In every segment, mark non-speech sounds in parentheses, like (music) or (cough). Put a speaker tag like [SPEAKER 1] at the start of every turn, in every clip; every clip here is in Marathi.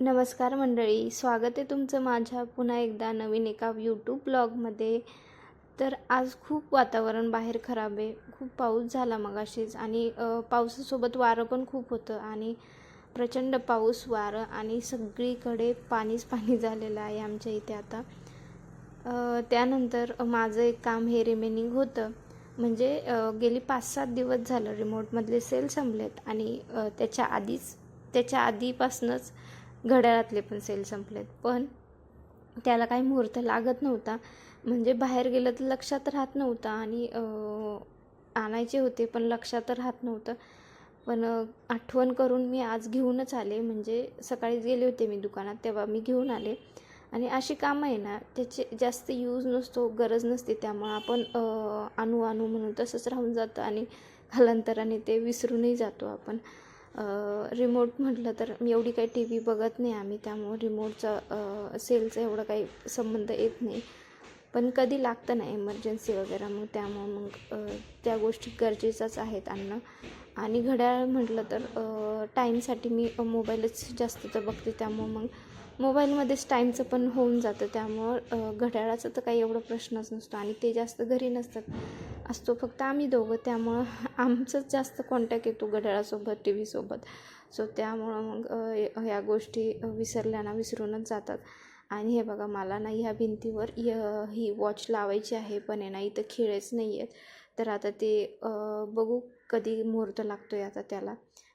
[SPEAKER 1] नमस्कार मंडळी स्वागत आहे तुमचं माझ्या पुन्हा एकदा नवीन एका यूट्यूब ब्लॉगमध्ये तर आज खूप वातावरण बाहेर खराब आहे. खूप पाऊस झाला मगाशीच आणि पावसासोबत वारं पण खूप होतं आणि प्रचंड पाऊस वारं आणि सगळीकडे पाणीच पाणी झालेलं आहे आमच्या इथे आता. त्यानंतर माझं एक काम हे रिमेनिंग होतं. म्हणजे गेली पाच सात दिवस झालं रिमोटमधले सेल संपलेत आणि त्याच्या आधीच त्याच्या आधीपासूनच घड्याळातले पण सेल संपलेत. पण त्याला काही मुहूर्त लागत नव्हता. म्हणजे बाहेर गेलं तर लक्षात राहत नव्हतं आणि आणायचे होते पण लक्षात राहत नव्हतं. पण आठवण करून मी आज घेऊनच आले. म्हणजे सकाळीच गेले होते मी दुकानात तेव्हा मी घेऊन आले. आणि अशी कामं आहे ना त्याचे जास्त यूज नसतो गरज नसते. त्यामुळं आपण आणू आणू म्हणून तसंच राहून जातं आणि कालांतराने ते विसरूनही जातो आपण. रिमोट म्हटलं तर मी एवढी काही टी व्ही बघत नाही आम्ही त्यामुळं रिमोटचा सेलचा एवढा काही संबंध येत नाही. पण कधी लागतं ना इमर्जन्सी वगैरे मग त्यामुळं मग त्या गोष्टी गरजेच्याच आहेत आणणं आणि घड्याळ म्हटलं तर टाईमसाठी मी मोबाईलच जास्त तर बघते त्यामुळं मग मोबाईलमध्येच टाईमचं पण होऊन जातं. त्यामुळं घड्याळाचा तर काही एवढा प्रश्नच नसतो. आणि ते जास्त घरी नसतात. असतो. फक्त आम्ही दोघं. त्यामुळं आमचंच जास्त कॉन्टॅक्ट येतो घड्याळासोबत टी व्हीसोबत सो त्यामुळं मग ह्या- गोष्टी विसरल्या ना विसरूनच जातात. आणि हे बघा मला ना ह्या भिंतीवर य- ही वॉच लावायची आहे पण आहे ना इथं खिळेच नाही आहेत तर आता ते बघू कधी मुहूर्त लागतो आहे आता त्याला.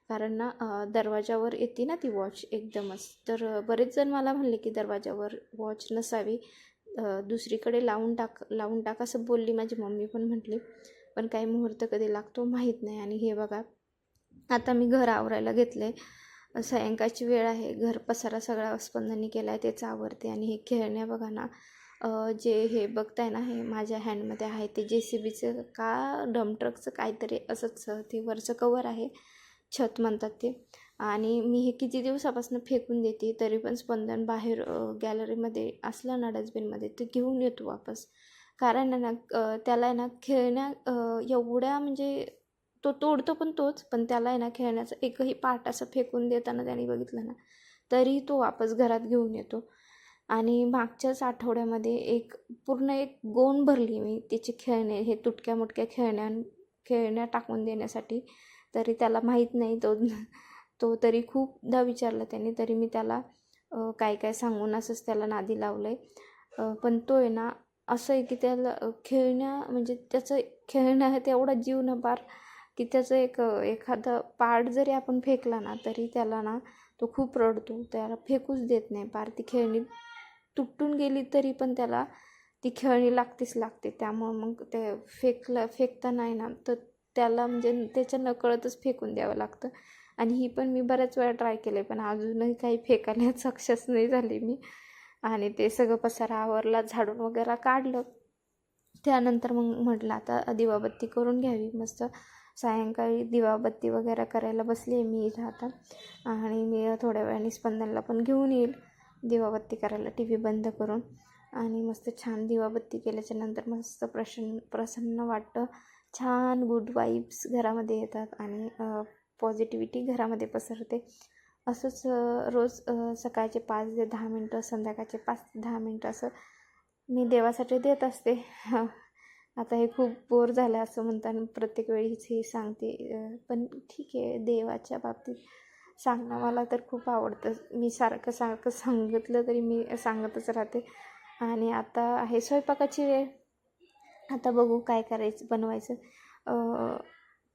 [SPEAKER 1] कारण ना दरवाजावर येते ना ती वॉच एकदमच. तर बरेच जण मला म्हणले की दरवाजावर वॉच नसावी. दुसरीकडे लावून टाक लावून टाक असं बोलली माझी मम्मी पण म्हटली. पण काही मुहूर्त कधी लागतो माहीत नाही. आणि हे बघा आता मी घर आवरायला घेतले सायंकाळची वेळ आहे. घर पसारा सगळा स्पंदनी केला आहे तेच आवरते. आणि हे खेळण्या बघा ना जे हे बघताय ना हे माझ्या हँडमध्ये आहे. ते जे सी बीचं का डमट्रकचं काहीतरी असंच ते वरचं कवर आहे. छत म्हणतात ते. आणि मी हे किती दिवसापासून फेकून देते तरी पण स्पंदन बाहेर गॅलरीमध्ये असलं ना डस्टबिनमध्ये ते घेऊन येतो वापस. कारण आहे ना त्याला आहे ना खेळण्या एवढ्या म्हणजे तो तोडतो पण तोच पण त्याला आहे ना खेळण्याचं एकही पार्ट असं फेकून देताना त्याने बघितलं ना तरी तो वापस घरात घेऊन येतो. आणि मागच्याच आठवड्यामध्ये एक पूर्ण एक गोण भरली मी तिचे खेळणे हे तुटक्या मुटक्या खेळण्या खेळण्या टाकून देण्यासाठी. तरी त्याला माहीत नाही तो तो तरी खूपदा विचारला त्याने तरी मी त्याला काय काय सांगून असंच त्याला नादी लावलं आहे पण तो आहे ना असं आहे की त्याला खेळण्या म्हणजे त्याचं खेळणं आहे तेवढा जीव न पार की त्याचं एक एखादा एखादं पार्ट जरी आपण फेकला ना तरी त्याला ना तो खूप रडतो. त्याला फेकूच देत नाही. पार ती खेळणी तुटून गेली तरी पण त्याला ती खेळणी लागतेच लागते. त्यामुळं मग ते फेकलं फेकता नाही ना तर त्याला म्हणजे त्याच्या नकळतच फेकून द्यावं लागतं. आणि ही पण मी बऱ्याच वेळा ट्राय केले पण अजूनही काही फेकायला (laughs) सक्सेस नाही झाली मी. आणि ते सगळं पसारा आवरला झाडून वगैरे काढलं. त्यानंतर मग म्हटलं आता दिवाबत्ती करून घ्यावी. मस्त सायंकाळी दिवाबत्ती वगैरे करायला बसली आहे मी इथं आता. आणि मी थोड्या वेळाने स्पंदनला पण घेऊन येईल. दिवाबत्ती करायला टी व्ही बंद करून. आणि मस्त छान दिवाबत्ती केल्याच्यानंतर मस्त प्रसन्न प्रसन्न वाटतं. छान गुड वाईब्स घरामध्ये येतात. आणि पॉझिटिव्हिटी घरामध्ये पसरते. असंच रोज सकाळचे पाच ते दहा मिनटं संध्याकाळचे पाच ते दहा मिनटं असं मी देवासाठी देत असते. (laughs) आता हे खूप बोर झालं असं म्हणताना प्रत्येक वेळीच हे सांगते. पण ठीक आहे देवाच्या बाबतीत सांगणं मला तर खूप आवडतं. मी सारखं सारखं सांगितलं तरी मी सांगतच राहते. आणि आता आहे स्वयंपाकाची वेळ. आता बघू काय करायचं बनवायचं.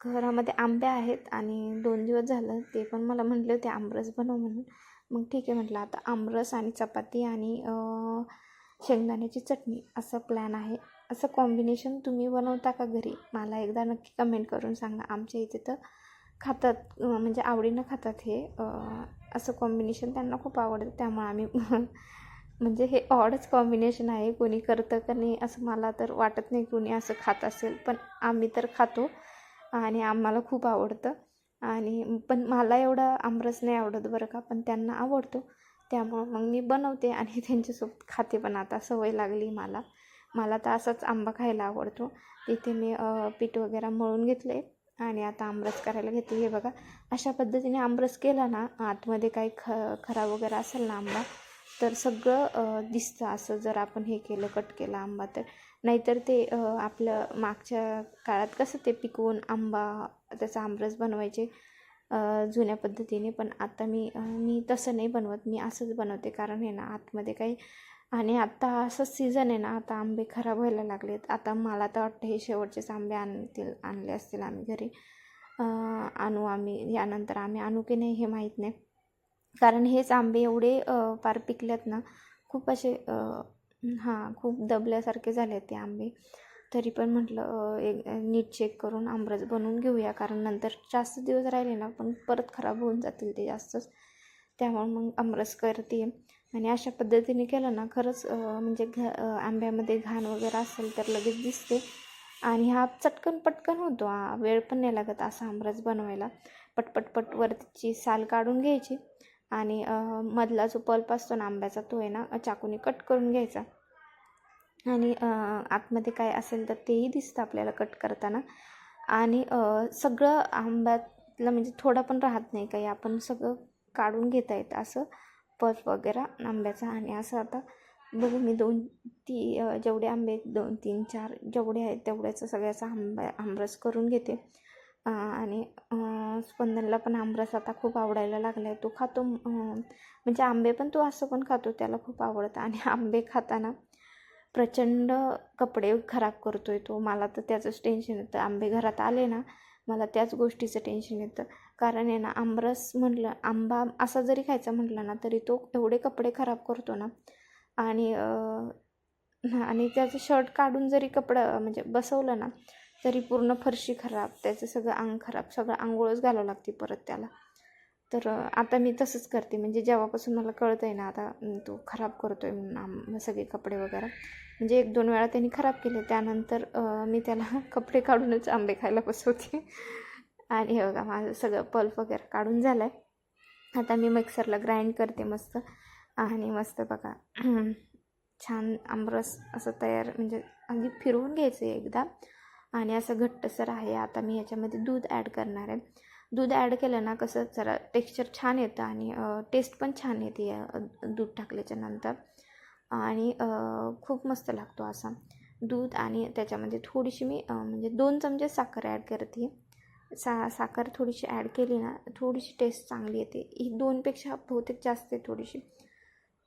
[SPEAKER 1] घरामध्ये आंबे आहेत आणि दोन दिवस झालं ते पण मला म्हटले होते आमरस बनव म्हणून. मग ठीक आहे म्हटलं आता आमरस आणि चपाती आणि शेंगदाण्याची चटणी असं प्लॅन आहे. असं कॉम्बिनेशन तुम्ही बनवता का घरी? मला एकदा नक्की कमेंट करून सांगा. आमच्या इथे तर खातात म्हणजे आवडीनं खातात हे असं कॉम्बिनेशन त्यांना खूप आवडतं. त्यामुळे आम्ही (laughs) म्हणजे हे ऑडच कॉम्बिनेशन आहे. कोणी करतं का नाही असं मला तर वाटत नाही कोणी असं खात असेल. पण आम्ही तर खातो. आणि आम्हाला खूप आवडतं. आणि पण मला एवढा आमरस नाही आवडत बरं का पण त्यांना आवडतो. त्यामुळं मग मी बनवते आणि (laughs) त्यांच्यासोबत खाते पण. आता सवय लागली मला. मला तर असाच आंबा खायला आवडतो. तिथे मी पीठ वगैरे मळून घेतले आणि आता आमरस करायला घेते. हे बघा अशा पद्धतीने आमरस केला ना आतमध्ये काही ख खराब वगैरे असेल ना आंबा तर सगळं दिसतं. असं जर आपण हे केलं कट केला आंबा तर नाहीतर ते आपलं मागच्या काळात कसं ते पिकवून आंबा त्याचा आमरस बनवायचे जुन्या पद्धतीने. पण आता मी मी तसं नाही बनवत. मी असंच बनवते. कारण आहे ना आतमध्ये काही आणि आत्ता असं सीझन आहे ना आता आंबे खराब व्हायला लागलेत. आता मला तर वाटतं हे शेवटचेच आंबे आणतील आणले असतील आम्ही घरी. आणू आम्ही. यानंतर आम्ही आणू की नाही हे माहीत नाही. कारण हेच आंबे एवढे पार पिकलेत ना खूप असे हां खूप दबल्यासारखे झाले ते आंबे. तरी पण म्हटलं एक नीट चेक करून आमरस बनवून घेऊया. कारण नंतर जास्त दिवस राहिले ना पण परत खराब होऊन जातील ते जास्तच. त्यामुळे मग आमरस करते आणि अशा पद्धतीने केलं ना खरंच म्हणजे घ आंब्यामध्ये घाण वगैरे असेल तर लगेच दिसते. आणि हा चटकन पटकन होतो हा वेळ पण नाही लागत असा आमरस बनवायला. पटपट पट वरची साल काढून घ्यायची. आणि मधला जो पल्प असतो ना आंब्याचा तो आहे ना चाकूने कट करून घ्यायचा. आणि आतमध्ये काय असेल तर तेही दिसतं आपल्याला कट करताना. आणि सगळं आंब्यातलं म्हणजे थोडं पण राहत नाही काही. आपण सगळं काढून घेता येतं असं पल्प वगैरे आंब्याचा. आणि असं आता बघू मी दोन ती जेवढे आंबे आहेत, दोन तीन चार जेवढे आहेत तेवढ्याचं सगळ्याचा आंबा आमरस करून घेते. आणि स्पंदनला पण आमरस आता खूप आवडायला लागला आहे तो खातो म्हणजे आंबे पण तो असं पण खातो त्याला खूप आवडतं. आणि आंबे खाताना प्रचंड कपडे खराब करतोय तो. मला तर त्याचंच टेन्शन येतं. आंबे घरात आले ना मला त्याच गोष्टीचं टेन्शन येतं. कारण आहे ना आमरस म्हटलं आंबा असा जरी खायचा म्हटलं ना तरी तो एवढे कपडे खराब करतो ना. आणि आणि त्याचं शर्ट काढून जरी कपडं म्हणजे बसवलं ना तरी पूर्ण फरशी खराब त्याचं सगळं अंग खराब सगळं आंघोळच घालावं लागते परत त्याला. तर आता मी तसंच करते. म्हणजे जेव्हापासून मला कळतं आहे ना आता तो खराब करतो आहे म्हणून सगळे कपडे वगैरे. म्हणजे एक दोन वेळा त्यांनी खराब केले त्यानंतर मी त्याला (laughs) कपडे काढूनच आंबे खायला बसवते. आणि हे बघा माझं सगळं पल्प वगैरे काढून झालं आहे आता मी मिक्सरला ग्राइंड करते मस्त. आणि मस्त बघा (clears throat) छान आमरस असं तयार म्हणजे अगदी फिरवून घ्यायचं एकदा. आणि असं घट्टसर आहे. आता मी याच्यामध्ये दूध ॲड करणार आहे. दूध ॲड केलं ना कसं जरा टेक्स्चर छान येतं आणि टेस्ट पण छान येते या दूध टाकल्याच्या नंतर. आणि खूप मस्त लागतो असा. दूध आणि त्याच्यामध्ये थोडीशी मी म्हणजे दोन चमचे साखर ॲड करते. सा साखर थोडीशी ॲड केली ना थोडीशी टेस्ट चांगली येते. ही दोनपेक्षा बहुतेक जास्त आहे थोडीशी.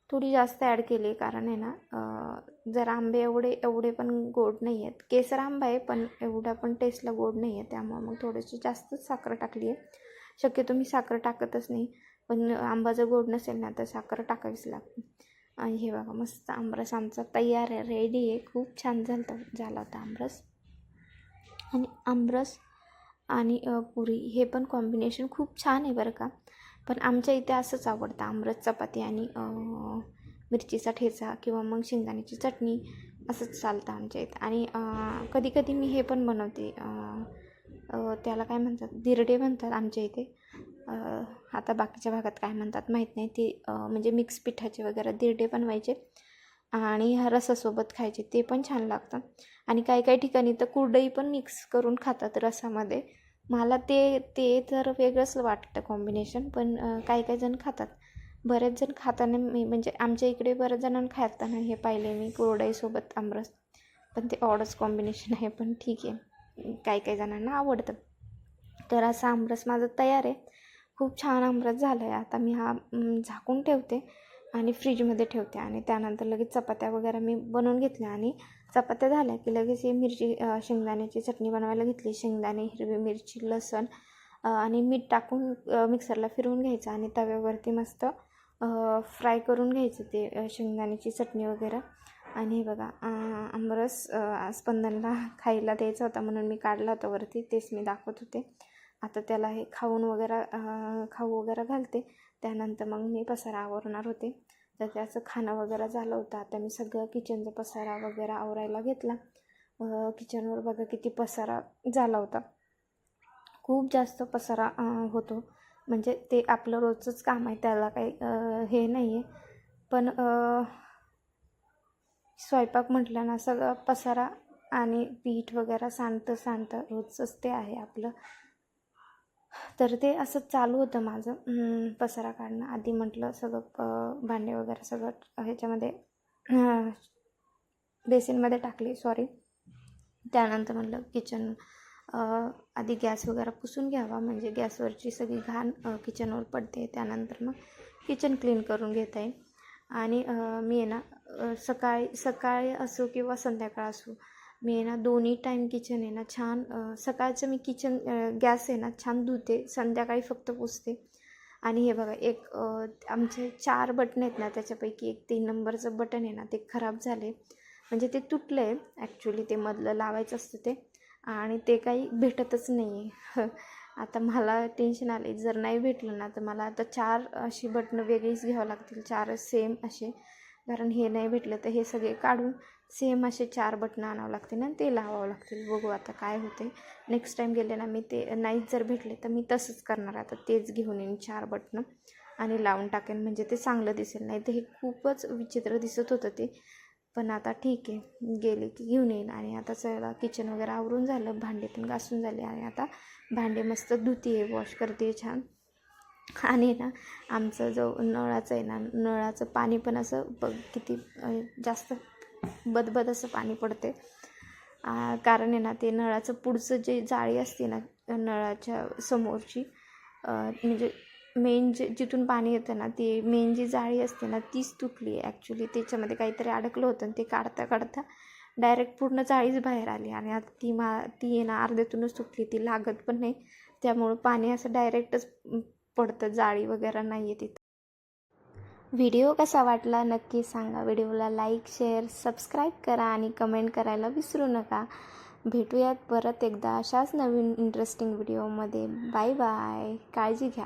[SPEAKER 1] थोडी जास्त ॲड केली कारण आहे ना जर आंबे एवढे एवढे पण गोड नाही आहेत. केसर आंबा आहे पण एवढा पण टेस्टला गोड नाही आहे. त्यामुळे मग थोडीशी जास्तच साखर टाकली आहे. शक्यतो मी साखर टाकतच नाही. पण आंबा जर गोड नसेल ना तर साखर टाकावीच लागते. आणि हे बघा मस्त आमरस आमचा तयार आहे. रेडी आहे. खूप छान झालं झाला होता आमरस. आणि आमरस आणि पुरी हे पण कॉम्बिनेशन खूप छान आहे बरं का. पण आमच्या इथे असंच आवडतं आमरस चपाती आणि मिरचीचा ठेचा किंवा मग शेंगदाण्याची चटणी असंच चालतं आमच्या इथं. आणि कधी कधी मी हे पण बनवते त्याला काय म्हणतात दिरडे म्हणतात आमच्या इथे. आता बाकीच्या भागात काय म्हणतात माहीत नाही ते म्हणजे मिक्स पिठाचे वगैरे दिरडे बनवायचे आणि ह्या रसासोबत खायचे ते पण छान लागतं. आणि काही काही ठिकाणी तर कुरडई पण मिक्स करून खातात रसामध्ये. मला ते ते तर वेगळंच वाटतं कॉम्बिनेशन पण काही काही जण खातात. बरेच जण खाताना मी म्हणजे आमच्या इकडे बऱ्याच जणांना खाताना हे पाहिले मी कुरडईसोबत आमरस. पण ते ऑडच कॉम्बिनेशन आहे पण ठीक आहे. काही काही जणांना आवडतं. तर असा आमरस माझा तयार आहे. खूप छान आमरस झाला आहे आता मी हा झाकून ठेवते आणि फ्रीजमध्ये ठेवते आणि त्यानंतर लगेच चपात्या वगैरे मी बनवून घेतल्या आणि चपात्या झाल्या की लगेच ही मिरची शेंगदाण्याची चटणी बनवायला घेतली. शेंगदाणे हिरवी मिरची लसण आणि मीठ टाकून मिक्सरला फिरवून घ्यायचं आणि तव्यावरती मस्त फ्राय करून घ्यायचं ते शेंगदाण्याची चटणी वगैरे. आणि हे बघा आमरस स्पंदनला खायला द्यायचा होता म्हणून मी काढला होता वरती तेच मी दाखवत होते. आता त्याला हे खाऊन वगैरे खाऊ वगैरे घालते. त्यानंतर मग मी पसारा आवरणार होते. तर त्याचं खाणं वगैरे झालं होतं. आता मी सगळं किचनचा पसारा वगैरे आवरायला घेतला. किचनवर बघा किती पसारा झाला होता. खूप जास्त पसारा होतो. म्हणजे ते आपलं रोजचंच काम आहे त्याला काही हे नाही आहे पण स्वयंपाक म्हटलं ना सगळं पसारा आणि पीठ वगैरे सांडतं सांडतं रोजचंच ते आहे आपलं. तर ते असं चालू होतं माझं. पसारा काढणं. आधी म्हटलं सगळं प- भांडे वगैरे सगळं ह्याच्यामध्ये बेसिनमध्ये टाकली सॉरी त्यानंतर म्हटलं किचन आधी गॅस वगैरे पुसून घ्यावा. म्हणजे गॅसवरची सगळी घाण किचनवर पडते. त्यानंतर मग किचन क्लीन करून घेता येईल. आणि मी आहे ना सकाळी सकाळी असो किंवा संध्याकाळ असो मी आहे ना दोन्ही टाईम किचन आहे ना छान सकाळचं मी किचन गॅस आहे ना छान धुते संध्याकाळी फक्त पुसते. आणि हे बघा एक आमचे चार बटन आहेत ना त्याच्यापैकी एक तीन नंबरचं बटन आहे ना ते खराब झाले. म्हणजे ते तुटलं आहे ॲक्च्युली ते मधलं लावायचं असतं ते. आणि ते काही भेटतच नाही आहे (laughs) आता मला टेन्शन आले जर नाही भेटलं ना तर मला आता चार अशी बटणं वेगळीच घ्यावं लागतील. चार सेम असे. कारण हे नाही भेटलं तर हे सगळे काढून सेम असे चार बटणं आणावं लागतील आणि ते लावावं लागतील. बघू आता काय होते नेक्स्ट टाईम गेले ना मी ते नाहीच जर भेटले तर मी तसंच करणार. आता तेच घेऊन येईन चार बटणं आणि लावून टाकेन. म्हणजे ते चांगलं दिसेल. नाही तर हे खूपच विचित्र दिसत होतं ते. पण आता ठीक आहे. गेले की घेऊन येईन. आणि आता सगळं किचन वगैरे आवरून झालं. भांडे पण घासून झाले. आणि आता भांडे मस्त धुती आहे. वॉश करते छान. आणि ना आमचं जो नळाचं आहे ना नळाचं पाणी पण असं बघ किती जास्त बदबद असं पाणी पडते कारण आहे ना ते नळाचं पुढचं जे जाळी असते ना नळाच्या समोरची म्हणजे मेन जे जिथून पाणी येतं ना ती मेन जी जाळी असते ना तीच तुटली आहे ॲक्च्युली त्याच्यामध्ये काहीतरी अडकलं होतं आणि ते काढता काढता डायरेक्ट पूर्ण जाळीच बाहेर आली आणि आता ती मा ती आहे ना अर्ध्यातूनच तुटली. ती लागत पण नाही. त्यामुळं पाणी असं डायरेक्टच पडतं. जाळी वगैरे नाही आहे तिथं. व्हिडिओ कसा वाटला नक्की सांगा. व्हिडिओला लाईक शेअर सबस्क्राईब करा आणि कमेंट करायला विसरू नका. भेटूयात परत एकदा अशाच नवीन इंटरेस्टिंग व्हिडिओमध्ये बाय बाय काळजी घ्या.